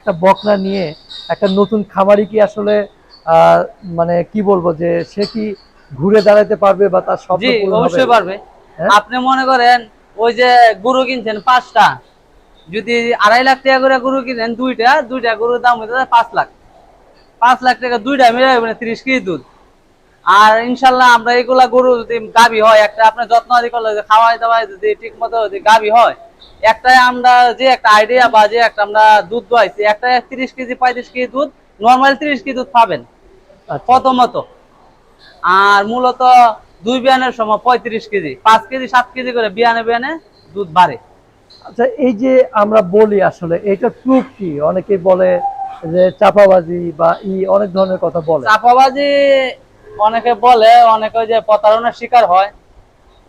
একটা বকনা নিয়ে একটা নতুন খামারি কি আসলে মানে কি বলব যে সে কি ঘুরে দাঁড়াতে পারবে বা তার হবে? অবশ্যই পারবে হ্যাঁ? আপনি মনে করেন ওই যে গরু কিনছেন পাঁচটা যদি আড়াই লাখ টাকা করে গরু কিনেন দুইটা দুইটা গরুর দাম হইতে পাঁচ লাখ পাঁচ লাখ টাকা দুইটা মিলে মানে ত্রিশ কেজি দুধ আর ইনশাল্লাহ আমরা এগুলা গরু যদি গাবি হয় একটা আপনার যত্ন আদি করলে খাওয়াই দাওয়াই যদি ঠিক মতো যদি গাবি হয় একটাই আমরা যে একটা আইডিয়া বা যে একটা আমরা দুধ দোয়াইছি একটা তিরিশ কেজি পঁয়ত্রিশ কেজি দুধ নর্মাল তিরিশ কেজি দুধ পাবেন। আচ্ছা, প্রথমত। আর মূলত দুই বিয়ানের সময় পঁয়ত্রিশ কেজি পাঁচ কেজি সাত কেজি করে বিয়ানে বিয়ানে দুধ বাড়ে। আচ্ছা এই যে আমরা বলি আসলে এটা প্রুফ কি? অনেকে বলে যে চাপাবাজি বা ই অনেক ধরনের কথা বলে। চাপাবাজি অনেকে বলে অনেকে যে প্রতারণার শিকার হয়।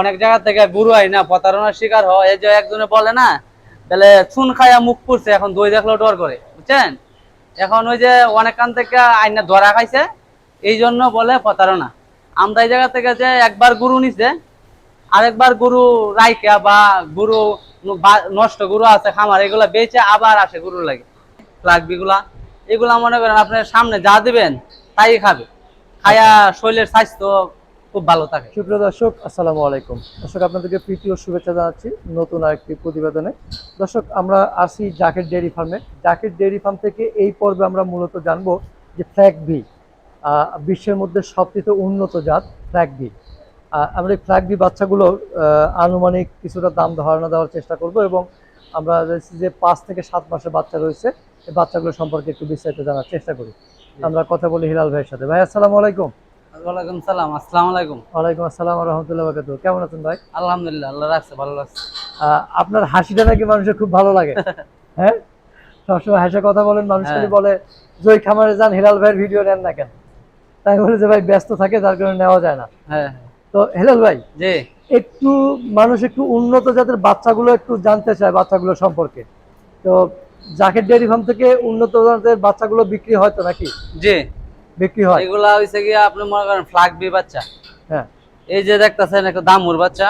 অনেক জায়গা থেকে গুরু হয় না, প্রতারণার শিকার হয়, এই যে একজনে বলে না, তাহলে চুন খায়া মুখ পুড়ছে, এখন দই দেখলেও ডর করে, বুঝছেন? এখন ওই যে অনেক কান থেকে আইনা ধরা খাইছে, এই জন্য বলে প্রতারণা। আমরা এই জায়গা থেকে যে একবার গুরু নিছে, আরেকবার গুরু রাইকা বা গুরু নষ্ট গুরু আছে, খামার, এগুলা বেচে আবার আসে গরু লাগে। লাগবিগুলা, এগুলা মনে করেন আপনি সামনে যা দিবেন, তাই খাবে। খায়া শরীরের স্বাস্থ্য খুব ভালো থাকে। সুপ্রিয় দর্শক আসসালামু আলাইকুম। দর্শক আপনাদেরকে প্রীতি ও শুভেচ্ছা জানাচ্ছি নতুন আরেকটি প্রতিবেদনে। দর্শক আমরা আসি জাকেট ডেয়ারি ফার্মে। জাকেট ডেয়ারি ফার্ম থেকে এই পর্বে আমরা মূলত জানব যে ফ্ল্যাগ ভি বিশ্বের মধ্যে সবচেয়ে উন্নত জাত ফ্ল্যাগ ভি আমরা এই ফ্ল্যাগ ভি বাচ্চাগুলোর আনুমানিক কিছুটা দাম ধারণা দেওয়ার চেষ্টা করব এবং আমরা দেখছি যে পাঁচ থেকে সাত মাসের বাচ্চা রয়েছে। এই বাচ্চাগুলো সম্পর্কে একটু বিস্তারিত জানার চেষ্টা করি। আমরা কথা বলি হিলাল ভাইয়ের সাথে। ভাই আসসালামু আলাইকুম। ওয়ালাইকুম সালাম আসসালামু আলাইকুম। ওয়ালাইকুম আসসালাম রহমতুল্লাহ বাকাত কেমন আছেন ভাই? আলহামদুলিল্লাহ আল্লাহ রাখছে ভালো লাগছে আপনার হাসিটা নাকি মানুষের খুব ভালো লাগে। হ্যাঁ? সবসময় হাসে কথা বলেন মানুষ খালি হ্যাঁ। বলে জয় খামারে যান হিলাল ভাইয়ের ভিডিও নেন না কেন? তাই বলে যে ভাই ব্যস্ত থাকে যার কারণে নেওয়া যায় না। হ্যাঁ। তো হিলাল ভাই জি। একটু মানুষ একটু উন্নত জাতের বাচ্চাগুলো একটু জানতে চায় বাচ্চাগুলো সম্পর্কে। তো জাকের ডেয়ারি ফার্ম থেকে উন্নত জাতের বাচ্চাগুলো বিক্রি হয় তো নাকি? জি। বিক্রি হয়। এগুলা হইছে গিয়ে আপনি মনে করেন বাচ্চা। হ্যাঁ। এই যে দেখতেছেন একটা দামুর বাচ্চা।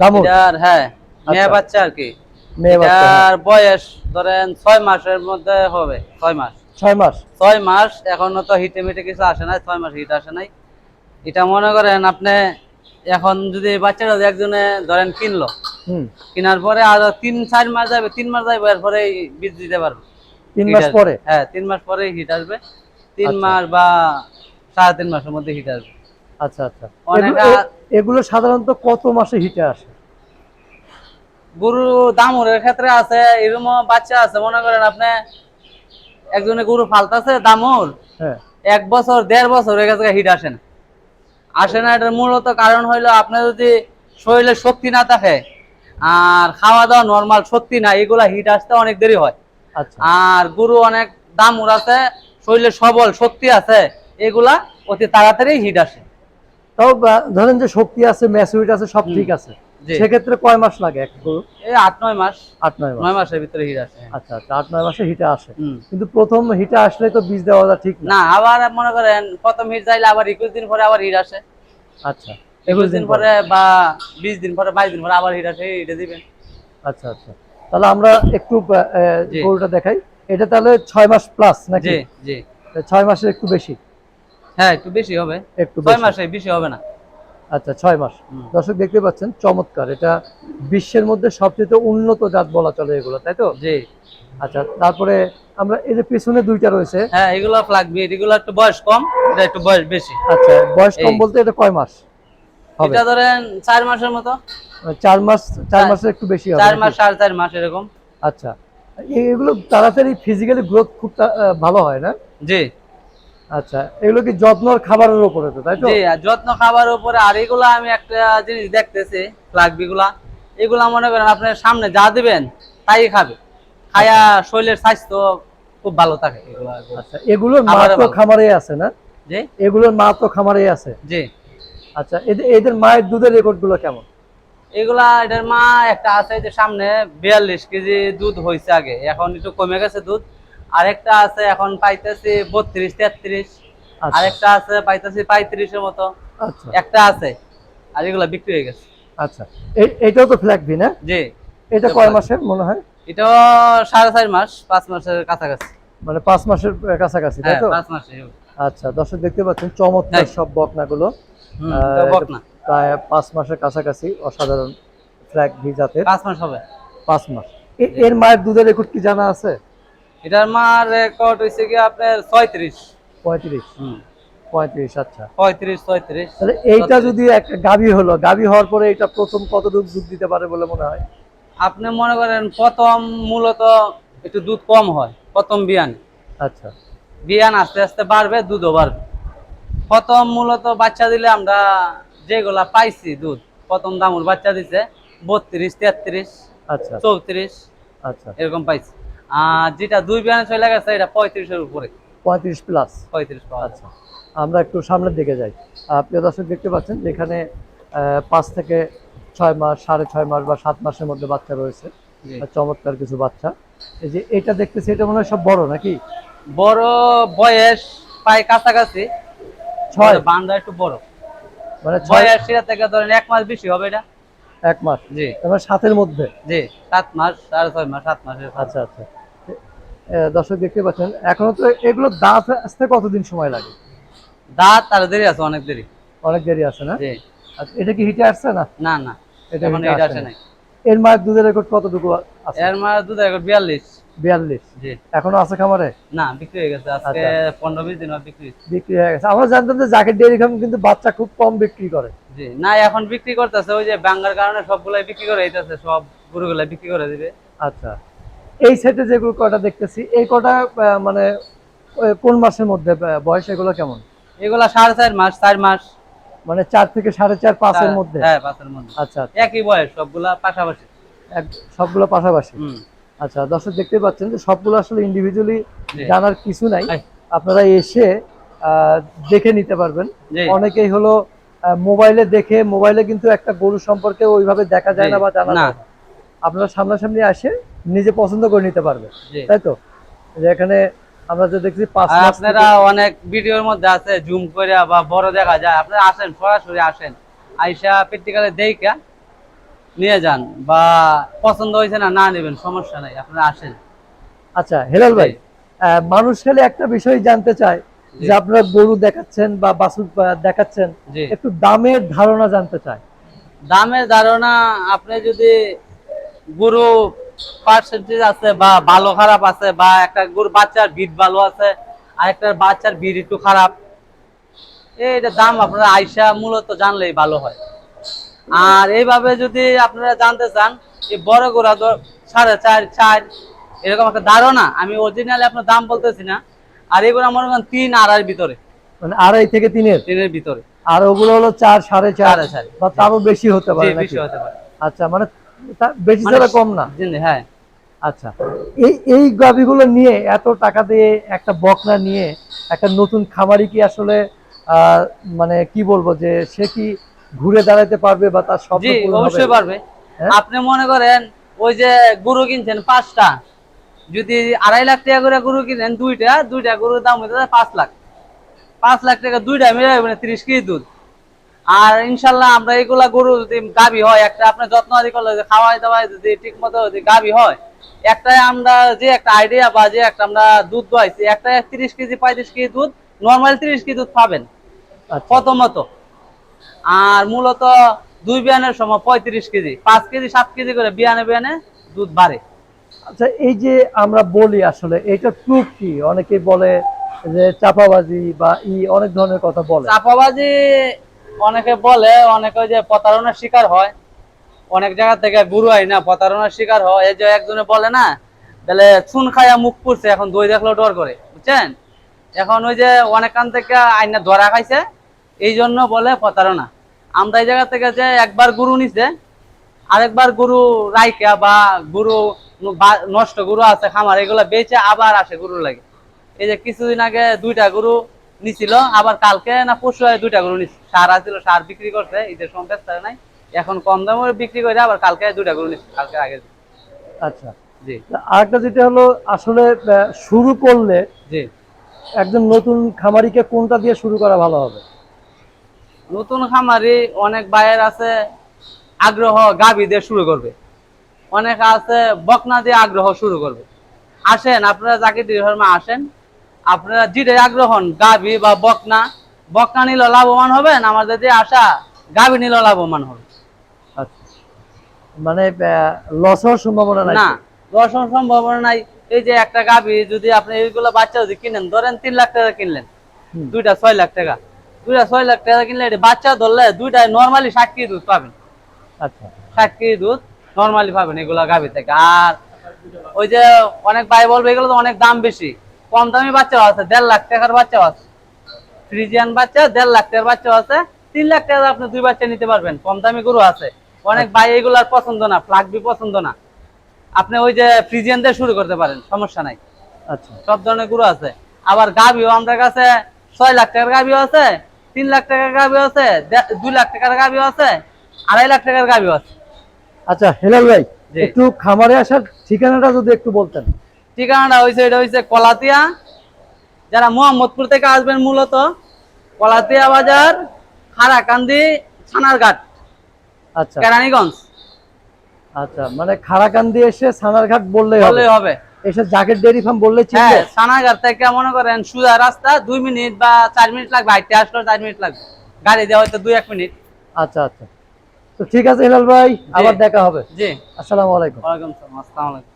দামুর? এটার হ্যাঁ মেয়ে আচ্ছা। বাচ্চা আর কি। মেয়ে বাচ্চা হ্যাঁ। বয়স ধরেন ছয় মাসের মধ্যে হবে ছয় মাস। ছয় মাস? ছয় মাস এখনও তো হিটে মিটে কিছু আসে নাই ছয় মাস হিট আসে নাই। এটা মনে করেন আপনি এখন যদি বাচ্চাটা যদি একজনে ধরেন কিনলো হুম। কেনার পরে আর তিন চার মাস যাবে তিন মাস যাবে এরপরে বীজ দিতে পারবে। তিন মাস পরে? হ্যাঁ তিন মাস পরে হিট আসবে। তিন আচ্ছা। মাস বা সাড়ে তিন মাসের মধ্যে হিট আসবে। আচ্ছা আচ্ছা। এগুলো- সাধারণত কত মাসে হিটে আসে? গরু দামুরের ক্ষেত্রে আছে এরকম বাচ্চা আছে মনে করেন আপনি একজনে গরু ফালতাছে দামুর। হ্যাঁ। এক বছর দেড় বছর হিট আসে না। আসে না এটার মূলত কারণ হইল আপনার যদি শরীরে শক্তি না থাকে আর খাওয়া দাওয়া নর্মাল শক্তি না এগুলা হিট আসতে অনেক দেরি হয়। আচ্ছা। আর গরু অনেক দামুর আছে শরীরে সবল শক্তি আছে এগুলা অতি তাড়াতাড়ি হিট আসে। তাও ধরেন যে শক্তি আছে ম্যাচুরিটি আছে সব ঠিক আছে। সেক্ষেত্রে কয় মাস লাগে এক গরু? এই আট নয় মাস। আট নয় মাস। নয় মাসের ভিতরে হিট আসে। আচ্ছা আচ্ছা আট নয় মাসে হিটে আসে। কিন্তু প্রথম হিটে আসলে তো বীজ দেওয়াটা ঠিক না। আবার মনে করেন প্রথম হিট চাইলে আবার একুশ দিন পরে আবার হিট আসে। আচ্ছা একুশ দিন পরে বা বিশ দিন পরে বাইশ দিন পরে আবার হিট আসে হিটে দিবেন। আচ্ছা আচ্ছা। তাহলে আমরা একটু গরুটা দেখাই। এটা তাহলে ছয় মাস প্লাস নাকি? জি জি। ছয় মাসের একটু বেশি? হ্যাঁ একটু বেশি হবে। একটু ছয়। মাসে বেশি হবে না। আচ্ছা ছয় মাস। দর্শক দেখতে পাচ্ছেন চমৎকার। এটা বিশ্বের মধ্যে সবচেয়ে উন্নত জাত বলা চলে এগুলো তাই তো? জি। আচ্ছা তারপরে আমরা এই যে পিছনে দুইটা রয়েছে। হ্যাঁ এগুলো লাগবে এগুলো একটু বয়স কম এটা একটু বয়স বেশি। আচ্ছা বয়স কম বলতে এটা কয় মাস? হবে। এটা ধরেন চার মাসের মতো। চার মাস চার মাসের একটু বেশি হবে চার মাস সাড়ে চার মাস এরকম। আচ্ছা। এগুলো তাড়াতাড়ি ফিজিক্যালি গ্রোথ খুব ভালো হয় না? জি। আচ্ছা এগুলো কি যত্ন খাবারের উপরে তো তাই তো? জি যত্ন খাবার উপরে আর এগুলো আমি একটা জিনিস দেখতেছি লাগবে এগুলা এগুলা মনে করেন আপনার সামনে যা দিবেন তাই খাবে। খায়া শরীরের স্বাস্থ্য খুব ভালো থাকে এগুলা। আচ্ছা এগুলোর মা তো খামারে আছে না? জি। এগুলোর মা তো খামারে আছে? জি। আচ্ছা এদের এদের মায়ের দুধের রেকর্ডগুলো কেমন? এগুলা এটার মা একটা আছে যে সামনে বিয়াল্লিশ কেজি দুধ হয়েছে আগে এখন একটু কমে গেছে দুধ। আরেকটা আছে এখন পাইতেছি বত্রিশ তেত্রিশ। আচ্ছা। আরেকটা আছে পাইতেছি পঁয়ত্রিশের মতো। আচ্ছা। একটা আছে আর এগুলা বিক্রি হয়ে গেছে। আচ্ছা। এইটাও তো ফ্ল্যাগ ভি না? জি। এটা এটা কয় মাসের মনে হয়? এটাও সাড়ে চার মাস পাঁচ মাসের কাছাকাছি। মানে পাঁচ মাসের কাছাকাছি তাই হ্যাঁ তো? পাঁচ মাসে আচ্ছা দর্শক দেখতে পাচ্ছেন চমৎকার হ্যাঁ। সব বকনাগুলো। হুম, আহ, বক না প্রায় পাঁচ মাসের কাছাকাছি অসাধারণ ফ্ল্যাগ ভি জাতের। পাঁচ মাস হবে। পাঁচ মাস। এর মায়ের দুধের রেকর্ড কি জানা আছে? এটার মার রেকর্ড হয়েছে কি আপনার ছয়ত্রিশ। পঁয়ত্রিশ। পঁয়ত্রিশ আচ্ছা। পঁয়ত্রিশ ছয়ত্রিশ। তাহলে এইটা যদি একটা গাভী হলো গাভী হওয়ার পরে এটা প্রথম কতটুকু দুধ দিতে পারে বলে মনে হয়? আপনি মনে করেন প্রথম মূলত একটু দুধ কম হয় প্রথম বিয়ান। আচ্ছা। বিয়ান আস্তে আস্তে বাড়বে দুধও বাড়বে। প্রথম মূলত বাচ্চা দিলে আমরা যেগুলা পাইছি দুধ প্রথম দামুর বাচ্চা দিছে বত্রিশ তেত্রিশ আচ্ছা। চৌত্রিশ আচ্ছা। এরকম পাইছি। আর যেটা দুই বিয়ানে চলে গেছে এটা পঁয়ত্রিশের উপরে। পঁয়ত্রিশ প্লাস পঁয়ত্রিশ আচ্ছা। আমরা একটু সামনের দিকে যাই। প্রিয় দর্শক দেখতে পাচ্ছেন যেখানে পাঁচ থেকে ছয় মাস সাড়ে ছয় মাস বা সাত মাসের মধ্যে বাচ্চা রয়েছে। চমৎকার কিছু বাচ্চা। এই যে এটা দেখতেছি এটা মনে হয় সব বড় নাকি? বড় বয়স প্রায় কাছাকাছি। ছয়। বান্দা একটু বড়। মানে ছয় বয়স সেটা থেকে ধরেন এক মাস বেশি হবে এটা? এক মাস। জি। এবার সাতের মধ্যে? জি সাত মাস সাড়ে ছয় মাস সাত মাসের আচ্ছা আচ্ছা। দর্শক দেখতে পাচ্ছেন এখনও তো এগুলো দাঁত আসতে কতদিন সময় লাগে? দাঁত আর দেরি আছে অনেক দেরি। অনেক দেরি আছে না? জি। এটা কি হিটে আসছে না? না না। এটা এখন হিটে এটা আসে নাই। এর মায়ের দুধের রেকর্ড কতটুকু আছে? এর মাস দুধ এখন বিয়াল্লিশ। বিয়াল্লিশ। এখনও আছে খামারে? না বিক্রি হয়ে গেছে। আজকে আচ্ছা। পনেরো বিশ দিন বিক্রি। বিক্রি হয়ে গেছে। আমরা জানতাম যে জাকেট ডেয়ারি ফার্ম কিন্তু বাচ্চা খুব কম বিক্রি করে। জি। না এখন বিক্রি করতেছে। ওই যে বাঙ্গার কারণে সবগুলাই বিক্রি করে দিতেছে। সব বিক্রি করে দিবে। আচ্ছা। এই সেটে যেগুলো কটা দেখতেছি এই কটা মানে কোন মাসের মধ্যে বয়স এগুলো কেমন? এগুলা সাড়ে চার মাস চার মাস। মানে চার থেকে সাড়ে চার পাঁচের মধ্যে? হ্যাঁ পাঁচের মধ্যে। আচ্ছা আচ্ছা। একই বয়স সবগুলা পাশাপাশি। সবগুলো পাশাপাশি? হুম। আচ্ছা দর্শক দেখতে পাচ্ছেন যে সবগুলো আসলে ইন্ডিভিজুয়ালি জানার কিছু নাই। আপনারা এসে দেখে নিতে পারবেন। অনেকেই হলো মোবাইলে দেখে মোবাইলে কিন্তু একটা গরু সম্পর্কে ওইভাবে দেখা যায় না বা জানা না। আপনারা সামনাসামনি আসে নিজে পছন্দ করে নিতে পারবেন। তাই তো? যে এখানে আমরা যে দেখছি আপনারা অনেক ভিডিওর মধ্যে আছে জুম করে বা বড় দেখা যায়। আপনারা আসেন সরাসরি আসেন। আইসা প্র্যাকটিক্যালে দেখা নিয়ে যান বা পছন্দ হয়েছে না না নেবেন সমস্যা নাই আপনারা আসেন আচ্ছা হেলাল ভাই। মানুষ খালি একটা বিষয় জানতে চায় যে। আপনারা গরু দেখাচ্ছেন বা আহ, দেখাচ্ছেন একটু দামের ধারণা জানতে চায় দামের ধারণা আপনি যদি গরু পার্সেন্টেজ আছে বা ভালো খারাপ আছে বা একটা গরু বাচ্চার বিট ভালো আছে আর একটা বাচ্চার বিট একটু খারাপ এইটা দাম আপনারা আইসা মূলত জানলেই ভালো হয় আর এইভাবে যদি আপনারা জানতে চান এই বড় গোড়া সাড়ে চার চার এরকম একটা ধারণা আমি অরিজিনালি আপনার দাম বলতেছি না আর এগুলো মনে তিন আড়াইয়ের ভিতরে। মানে আড়াই থেকে তিনের? তিনের ভিতরে। আর ওগুলো হলো চার সাড়ে চার? বা তারও বেশি হতে পারে বেশি হতে পারে। আচ্ছা মানে বেশি মানে- ছাড়া কম না। হ্যাঁ। আচ্ছা এই এই গাভিগুলো নিয়ে এত টাকা দিয়ে একটা বকনা নিয়ে একটা নতুন খামারি কি আসলে মানে কি বলব যে সে কি ঘুরে দাঁড়াতে পারবে বা তার স্বপ্ন? অবশ্যই পারবে। হ্যাঁ? আপনি মনে করেন ওই যে গরু কিনছেন পাঁচটা যদি আড়াই লাখ টাকা করে গরু কিনেন দুইটা দুইটা গরুর দাম হইতে পাঁচ লাখ। পাঁচ লাখ টাকা দুইটা মিলে মানে তিরিশ কেজি দুধ। আর ইনশাল্লাহ আমরা এগুলা গরু যদি গাবি হয় একটা আপনার যত্ন আদি করলে যে খাওয়াই দাওয়াই যদি ঠিক মতো যদি গাবি হয় একটাই আমরা যে একটা আইডিয়া বা যে একটা আমরা দুধ দোয়াইছি একটা তিরিশ কেজি পঁয়ত্রিশ কেজি দুধ নর্মাল তিরিশ কেজি দুধ পাবেন। আচ্ছা। প্রথমত। আর মূলত দুই বিয়ানের সময় পঁয়ত্রিশ কেজি পাঁচ কেজি সাত কেজি করে বিয়ানে বিয়ানে দুধ বাড়ে। আচ্ছা এই যে আমরা বলি আসলে এটা প্রুফ কি? অনেকেই বলে যে চাপাবাজি বা ই অনেক ধরনের কথা বলে। চাপাবাজি অনেকে বলে অনেকে যে প্রতারণার শিকার হয়। অনেক জায়গা থেকে গুরু হয় না প্রতারণার শিকার হয়। এই যে একজনে বলে না তাহলে চুন খাইয়া মুখ পুড়ছে এখন দই দেখলেও ডর করে বুঝছেন? এখন ওই যে অনেক কান থেকে আইনা ধরা খাইছে এই জন্য বলে প্রতারণা। আমরা এই জায়গা থেকে যে একবার গুরু নিছে আরেকবার গরু রাইকা বা গরু নষ্ট গরু আছে খামার এগুলা বেচে আবার আসে গরুর লাগে। এই যে কিছুদিন আগে দুইটা গরু নিছিল আবার কালকে না পরশু দুইটা গরু নিছিল সার আছিল সার বিক্রি করছে ঈদের হয় নাই এখন কম দামে বিক্রি করে আবার কালকে দুইটা গরু নিচ্ছে কালকে আগে। আচ্ছা। জি। আরেকটা যেটা হলো আসলে শুরু করলে জি। একজন নতুন খামারিকে কোনটা দিয়ে শুরু করা ভালো হবে? নতুন খামারি অনেক বায়ের আছে আগ্রহ গাবি দিয়ে শুরু করবে। অনেক আছে বকনা দিয়ে আগ্রহ শুরু করবে। আসেন আপনারা জাকির ডেইরি ফার্মে আসেন আপনারা যেটা আগ্রহ হন গাভি বা বকনা বকনা নিলে লাভবান হবেন আমাদের যে আশা গাভি নিলে লাভবান হবে আচ্ছা। মানে লস হওয়ার সম্ভাবনা নাই না দর্শন সম্ভাবনা নাই। এই যে একটা গাভি যদি আপনি এইগুলো বাচ্চা যদি কিনেন ধরেন তিন লাখ টাকা কিনলেন দুইটা ছয় লাখ টাকা। দুইটা ছয় লাখ টাকা কিনলে এটা বাচ্চা ধরলে দুইটা নর্মালি ষাট কেজি দুধ পাবেন। আচ্ছা। ষাট কেজি দুধ নর্মালি পাবেন এগুলো গাভি থেকে। আর ওই যে অনেক ভাই বলবে এগুলো তো অনেক দাম বেশি। কম দামি বাচ্চাও আছে দেড় লাখ টাকার বাচ্চাও আছে। ফ্রিজিয়ান বাচ্চা দেড় লাখ টাকার বাচ্চাও আছে। তিন লাখ টাকা আপনি দুই বাচ্চা নিতে পারবেন কম দামি গরু আছে। অনেক ভাই এগুলার পছন্দ না ফ্লাগবি পছন্দ না। আপনি ওই যে ফ্রিজিয়ান দিয়ে শুরু করতে পারেন সমস্যা নাই। আচ্ছা। সব ধরনের গরু আছে। আবার গাভিও আমাদের কাছে ছয় লাখ টাকার গাভিও আছে। তিন লাখ টাকার গাভিও আছে দুই লাখ টাকার গাভিও আছে আড়াই লাখ টাকার গাভিও আছে। আচ্ছা হেলাল ভাই একটু খামারে আসার ঠিকানাটা যদি একটু বলতেন। ঠিকানাটা হয়েছে এটা হয়েছে কলাতিয়া। যারা মোহাম্মদপুর থেকে আসবেন মূলত কলাতিয়া বাজার খারাকান্দি ছানারঘাট আচ্ছা। কেরানীগঞ্জ। আচ্ছা মানে খারাকান্দি এসে সানারঘাট বললেই হবে। বললেই হবে এসে জাকেট ডেয়ারি ফার্ম বললে হ্যাঁ চিনবে থেকে মনে করেন সুজা রাস্তা দুই মিনিট বা চার মিনিট লাগবে। হাইটে আসলে চার মিনিট লাগবে। গাড়ি দেওয়া হয়তো দুই এক মিনিট। আচ্ছা আচ্ছা। তো ঠিক আছে হেলাল ভাই আবার দেখা হবে। জি। আসসালামু আলাইকুম। ওয়ালাইকুম সালাম আসসালামু আলাইকুম।